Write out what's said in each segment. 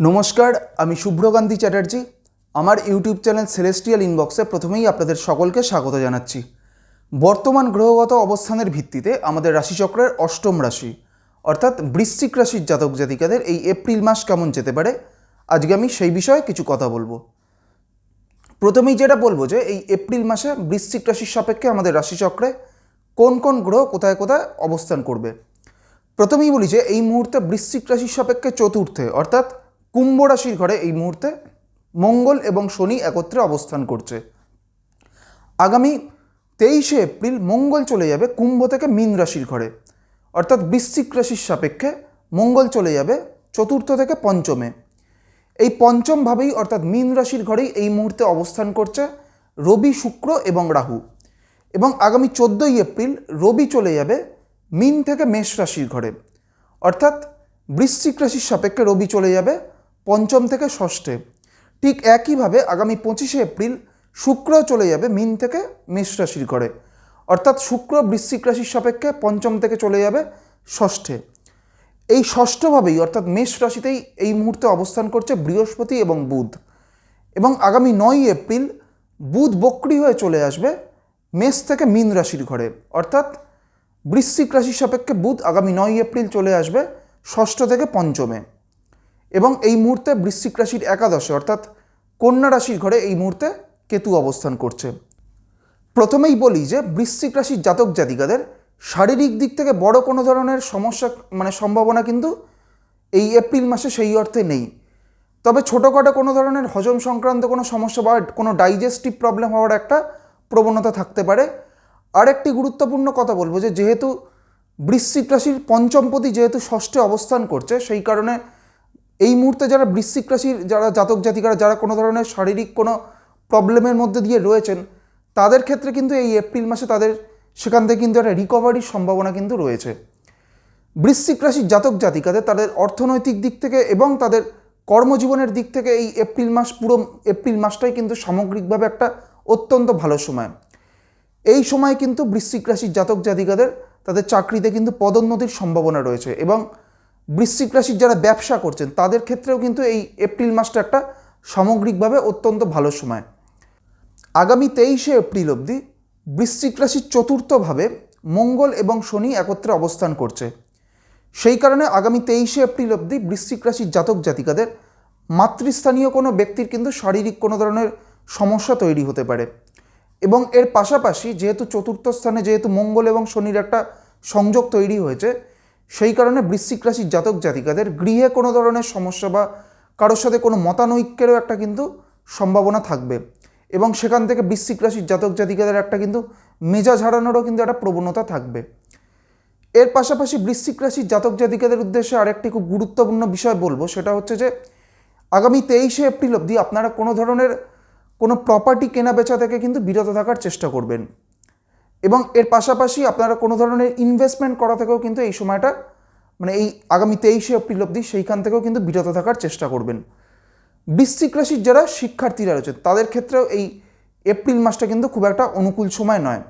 নমস্কার, আমি শুভ্রকান্তি চ্যাটার্জি। আমার ইউটিউব চ্যানেল সেলেস্টিয়াল ইনবক্সে প্রথমেই আপনাদের সকলকে স্বাগত জানাচ্ছি। বর্তমান গ্রহগত অবস্থানের ভিত্তিতে আমাদের রাশিচক্রের অষ্টম রাশি, অর্থাৎ বৃশ্চিক রাশির জাতক জাতিকাদের এই এপ্রিল মাস কেমন যেতে পারে, আজকে আমি সেই বিষয়ে কিছু কথা বলব। প্রথমেই যেটা বলব যে, এই এপ্রিল মাসে বৃশ্চিক রাশির সাপেক্ষে আমাদের রাশিচক্রে কোন কোন গ্রহ কোথায় কোথায় অবস্থান করবে। প্রথমেই বলি যে, এই মুহূর্তে বৃশ্চিক রাশির সাপেক্ষে চতুর্থে, অর্থাৎ কুম্ভ রাশির ঘরে এই মুহূর্তে মঙ্গল এবং শনি একত্রে অবস্থান করছে। আগামী তেইশে এপ্রিল মঙ্গল চলে যাবে কুম্ভ থেকে মীন রাশির ঘরে। অর্থাৎ বৃশ্চিক রাশির সাপেক্ষে মঙ্গল চলে যাবে চতুর্থ থেকে পঞ্চমে। এই পঞ্চম ভাবেই অর্থাৎ মীন রাশির ঘরেই এই মুহূর্তে অবস্থান করছে রবি, শুক্র এবং রাহু। এবং আগামী চোদ্দোই এপ্রিল রবি চলে যাবে মিন থেকে মেষ রাশির ঘরে। অর্থাৎ বৃশ্চিক রাশির সাপেক্ষে রবি চলে যাবে পঞ্চম থেকে ষষ্ঠে। ঠিক একইভাবে আগামী পঁচিশে এপ্রিল শুক্র চলে যাবে মিন থেকে মেষ রাশির ঘরে। অর্থাৎ শুক্র বৃশ্চিক রাশির সাপেক্ষে পঞ্চম থেকে চলে যাবে ষষ্ঠে। এই ষষ্ঠভাবেই অর্থাৎ মেষ রাশিতেই এই মুহূর্তে অবস্থান করছে বৃহস্পতি এবং বুধ। এবং আগামী নয় এপ্রিল বুধ বক্রি হয়ে চলে আসবে মেষ থেকে মীন রাশির ঘরে। অর্থাৎ বৃশ্চিক রাশির সাপেক্ষে বুধ আগামী নয় এপ্রিল চলে আসবে ষষ্ঠ থেকে পঞ্চমে। এবং এই মুহূর্তে বৃশ্চিক রাশির একাদশে, অর্থাৎ কন্যা রাশির ঘরে এই মুহূর্তে কেতু অবস্থান করছে। প্রথমেই বলি যে বৃশ্চিক রাশির জাতক জাতিকাদের শারীরিক দিক থেকে বড় কোনো ধরনের সমস্যা মানে সম্ভাবনা কিন্তু এই এপ্রিল মাসে সেই অর্থে নেই। তবে ছোটোখাটো কোনো ধরনের হজম সংক্রান্ত কোনো সমস্যা বা কোনো ডাইজেস্টিভ প্রবলেম হওয়ার একটা প্রবণতা থাকতে পারে। আরেকটি গুরুত্বপূর্ণ কথা বলব যে যেহেতু বৃশ্চিক রাশির পঞ্চমপতি যেহেতু ষষ্ঠে অবস্থান করছে, সেই কারণে এই মুহূর্তে যারা বৃশ্চিক রাশির, যারা জাতক জাতিকারা, যারা কোনো ধরনের শারীরিক কোনো প্রবলেমের মধ্যে দিয়ে রয়েছেন, তাদের ক্ষেত্রে কিন্তু এই এপ্রিল মাসে তাদের সেখান থেকে কিন্তু একটা রিকভারির সম্ভাবনা কিন্তু রয়েছে। বৃশ্চিক রাশির জাতক জাতিকাদের তাদের অর্থনৈতিক দিক থেকে এবং তাদের কর্মজীবনের দিক থেকে এই এপ্রিল মাস পুরো, এপ্রিল মাসটাই কিন্তু সামগ্রিকভাবে একটা অত্যন্ত ভালো সময়। এই সময় কিন্তু বৃশ্চিক রাশির জাতক জাতিকাদের তাদের চাকরিতে কিন্তু পদোন্নতির সম্ভাবনা রয়েছে এবং বৃশ্চিক রাশির যারা ব্যবসা করছেন, তাদের ক্ষেত্রেও কিন্তু এই এপ্রিল মাসটা একটা সামগ্রিকভাবে অত্যন্ত ভালো সময়। আগামী তেইশে এপ্রিল অবধি বৃশ্চিক রাশির চতুর্থভাবে মঙ্গল এবং শনি একত্রে অবস্থান করছে। সেই কারণে আগামী তেইশে এপ্রিল অবধি বৃশ্চিক রাশির জাতক জাতিকাদের মাতৃস্থানীয় কোনো ব্যক্তির কিন্তু শারীরিক কোনো ধরনের সমস্যা তৈরি হতে পারে। এবং এর পাশাপাশি যেহেতু চতুর্থ স্থানে যেহেতু মঙ্গল এবং শনির একটা সংযোগ তৈরি হয়েছে সেই কারণে বৃশ্চিক রাশির জাতক জাতিকাদের গৃহে কোনো ধরনের সমস্যা বা কারোর সাথে কোনো মতানৈক্যেরও একটা কিন্তু সম্ভাবনা থাকবে। এবং সেখান থেকে বৃশ্চিক রাশির জাতক জাতিকাদের একটা কিন্তু মেজাজ হারানোরও কিন্তু একটা প্রবণতা থাকবে। এর পাশাপাশি বৃশ্চিক রাশির জাতক জাতিকাদের উদ্দেশ্যে আরেকটি খুব গুরুত্বপূর্ণ বিষয় বলব, সেটা হচ্ছে যে আগামী তেইশে এপ্রিল অবধি আপনারা কোনো ধরনের কোনো প্রপার্টি কেনা বেচা থেকে কিন্তু বিরত থাকার চেষ্টা করবেন। এবং এর পাশাপাশি আপনারা কোনো ধরনের ইনভেস্টমেন্ট করা থেকেও কিন্তু এই সময়টা মানে এই আগামী তেইশে এপ্রিল অবধি সেইখান থেকেও কিন্তু বিরত থাকার চেষ্টা করবেন। বৃশ্চিক রাশির যারা শিক্ষার্থীরা রয়েছে তাদের ক্ষেত্রেও এই এপ্রিল মাসটা কিন্তু খুব একটা অনুকূল সময় নয়।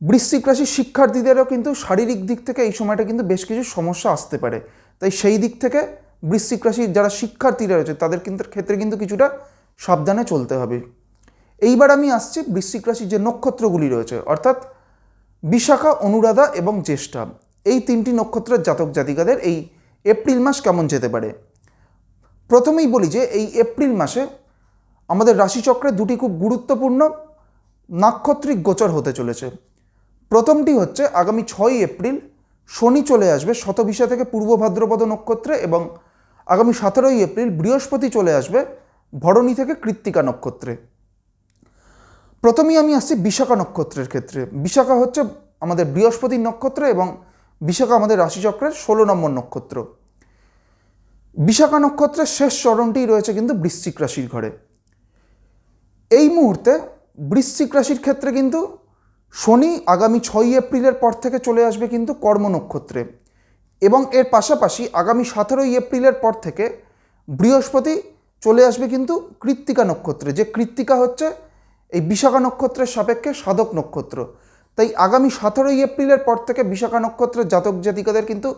বৃশ্চিক রাশির শিক্ষার্থীদেরও কিন্তু শারীরিক দিক থেকে এই সময়টা কিন্তু বেশ কিছু সমস্যা আসতে পারে। তাই সেই দিক থেকে বৃশ্চিক রাশির যারা শিক্ষার্থীরা রয়েছে তাদের কিন্তু ক্ষেত্রে কিন্তু কিছুটা সাবধানে চলতে হবে। এইবার আমি আসছি বৃশ্চিক রাশির যে নক্ষত্রগুলি রয়েছে, অর্থাৎ বিশাখা, অনুরাধা এবং জ্যেষ্ঠা। এই তিনটি নক্ষত্রের জাতক জাতিকাদের এই এপ্রিল মাস কেমন যেতে পারে? প্রথমেই বলি যে, এই এপ্রিল মাসে আমাদের রাশিচক্রে দুটি খুব গুরুত্বপূর্ণ নাক্ষত্রিক গোচর হতে চলেছে। প্রথমটি হচ্ছে, আগামী ছয়ই এপ্রিল শনি চলে আসবে শতবিশা থেকে পূর্ব ভাদ্রপদ নক্ষত্রে এবং আগামী সতেরোই এপ্রিল বৃহস্পতি চলে আসবে ভরণী থেকে কৃত্তিকা নক্ষত্রে। প্রথমেই আমি আসছি বিশাখা নক্ষত্রের ক্ষেত্রে। বিশাখা হচ্ছে আমাদের বৃহস্পতির নক্ষত্র এবং বিশাখা আমাদের রাশিচক্রের ষোলো নম্বর নক্ষত্র। বিশাখা নক্ষত্রের শেষ চরণটি রয়েছে কিন্তু বৃশ্চিক রাশির ঘরে। এই মুহূর্তে বৃশ্চিক রাশির ক্ষেত্রে কিন্তু শনি আগামী ছয়ই এপ্রিলের পর থেকে চলে আসবে কিন্তু কর্ম নক্ষত্রে এবং এর পাশাপাশি আগামী সতেরোই এপ্রিলের পর থেকে বৃহস্পতি চলে আসবে কিন্তু কৃত্তিকা নক্ষত্রে। যে কৃত্তিকা হচ্ছে এই বিশাখা নক্ষত্রের সাপেক্ষে সাধক নক্ষত্র। তাই আগামী সতেরোই এপ্রিলের পর থেকে বিশাখা নক্ষত্রের জাতক জাতিকাদের কিন্তু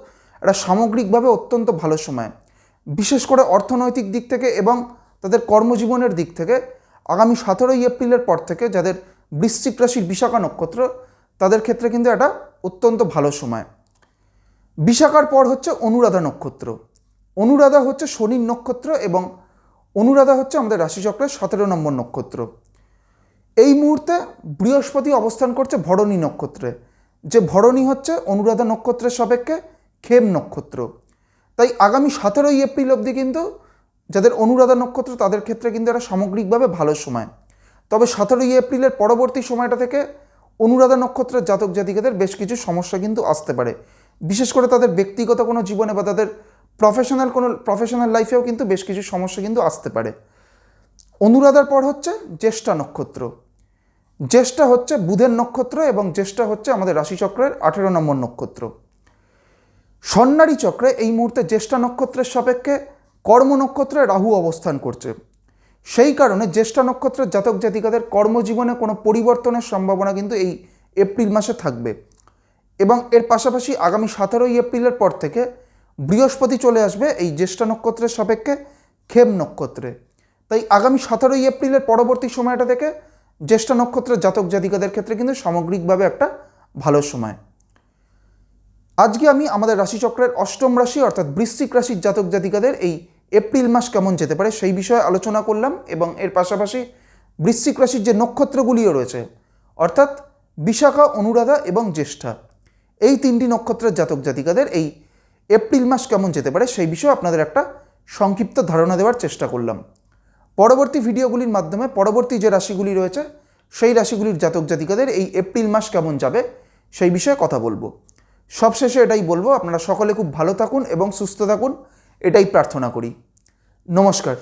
একটা সামগ্রিকভাবে অত্যন্ত ভালো সময়। বিশেষ করে অর্থনৈতিক দিক থেকে এবং তাদের কর্মজীবনের দিক থেকে আগামী সতেরোই এপ্রিলের পর থেকে যাদের বৃশ্চিক রাশির বিশাখা নক্ষত্র, তাদের ক্ষেত্রে কিন্তু এটা অত্যন্ত ভালো সময়। বিশাখার পর হচ্ছে অনুরাধা নক্ষত্র। অনুরাধা হচ্ছে শনির নক্ষত্র এবং অনুরাধা হচ্ছে আমাদের রাশিচক্রের সতেরো নম্বর নক্ষত্র। এই মুহূর্তে বৃহস্পতি অবস্থান করছে ভরণী নক্ষত্রে, যে ভরণী হচ্ছে অনুরাধা নক্ষত্রের সাপেক্ষে খেম নক্ষত্র। তাই আগামী সতেরোই এপ্রিল অবধি কিন্তু যাদের অনুরাধা নক্ষত্র, তাদের ক্ষেত্রে কিন্তু এটা সামগ্রিকভাবে ভালো সময়। তবে সতেরোই এপ্রিলের পরবর্তী সময়টা থেকে অনুরাধা নক্ষত্রের জাতক জাতিকাদের বেশ কিছু সমস্যা কিন্তু আসতে পারে। বিশেষ করে তাদের ব্যক্তিগত কোনো জীবনে বা তাদের প্রফেশনাল কোনো প্রফেশনাল লাইফেও কিন্তু বেশ কিছু সমস্যা কিন্তু আসতে পারে। অনুরাধার পর হচ্ছে জ্যেষ্ঠা নক্ষত্র। জ্যেষ্ঠা হচ্ছে বুধের নক্ষত্র এবং জ্যেষ্ঠা হচ্ছে আমাদের রাশিচক্রের আঠেরো নম্বর নক্ষত্র। সন্ন্যারী চক্রে এই মুহূর্তে জ্যেষ্ঠা নক্ষত্রের সাপেক্ষে কর্ম নক্ষত্রে রাহু অবস্থান করছে। সেই কারণে জ্যেষ্ঠা নক্ষত্রের জাতক জাতিকাদের কর্মজীবনে কোনো পরিবর্তনের সম্ভাবনা কিন্তু এই এপ্রিল মাসে থাকবে। এবং এর পাশাপাশি আগামী সতেরোই এপ্রিলের পর থেকে বৃহস্পতি চলে আসবে এই জ্যেষ্ঠা নক্ষত্রের সাপেক্ষে খেম নক্ষত্রে। তাই আগামী সতেরোই এপ্রিলের পরবর্তী সময়টা থেকে জ্যেষ্ঠা নক্ষত্রের জাতক জাতিকাদের ক্ষেত্রে কিন্তু সামগ্রিকভাবে একটা ভালো সময়। আজকে আমি আমাদের রাশিচক্রের অষ্টম রাশি অর্থাৎ বৃশ্চিক রাশির জাতক জাতিকাদের এই এপ্রিল মাস কেমন যেতে পারে সেই বিষয়ে আলোচনা করলাম এবং এর পাশাপাশি বৃশ্চিক রাশির যে নক্ষত্রগুলিও রয়েছে, অর্থাৎ বিশাখা, অনুরাধা এবং জ্যেষ্ঠা, এই তিনটি নক্ষত্রের জাতক জাতিকাদের এই এপ্রিল মাস কেমন যেতে পারে সেই বিষয়ে আপনাদের একটা সংক্ষিপ্ত ধারণা দেওয়ার চেষ্টা করলাম। পরবর্তী ভিডিওগুলির মাধ্যমে পরবর্তী যে রাশিগুলি রয়েছে, সেই রাশিগুলির জাতক জাতিকাদের এই এপ্রিল মাস কেমন যাবে, সেই বিষয়ে কথা বলব। সবশেষে এটাই বলব, আপনারা সকলে খুব ভালো থাকুন এবং সুস্থ থাকুন, এটাই প্রার্থনা করি। নমস্কার।